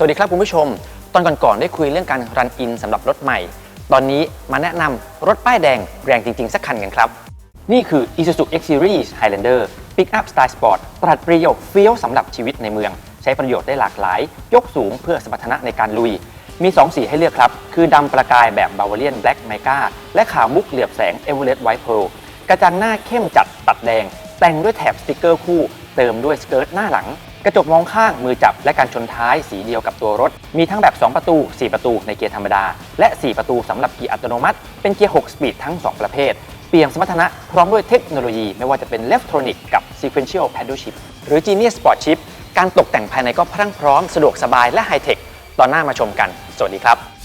สวัสดีครับคุณผู้ชม ตอนก่อนๆได้คุยเรื่องการรันอินสำหรับรถใหม่ ตอนนี้มาแนะนำรถป้ายแดงแรงจริง ๆ สักคันกันครับ นี่คือ Isuzu X Series Highlander Pickup Style Sport ตรัสประโยชน์เฟี้ยวสำหรับชีวิตในเมือง ใช้ประโยชน์ได้หลากหลาย ยกสูงเพื่อสมรรถนะในการลุย มี 2 สีให้เลือกครับ คือดำประกายแบบ Bavarian Black Mica และขาวมุกเหลือบแสง Everest White Pearl กระจังหน้าเข้มจัดตัดแดง แต่งด้วยแถบสติกเกอร์คู่ เติมด้วยสเกิร์ตหน้าหลัง กระจกมองข้างมือจับและการชนท้ายสีเดียวกับตัวรถ มีทั้งแบบ 2 ประตู 4 ประตูในเกียร์ธรรมดา และ 4 ประตูสำหรับเกียร์อัตโนมัติ เป็นเกียร์ 6 สปีดทั้ง 2 ประเภท เปลี่ยมสมรรถนะพร้อมด้วยเทคโนโลยีไม่ว่าจะเป็น Leftronic กับ Sequential Paddle Shift หรือ Genius Sport Shift การตกแต่งภายในก็พรั่งพร้อมสะดวกสบายและไฮเทคตอนหน้ามาชมกัน สวัสดีครับ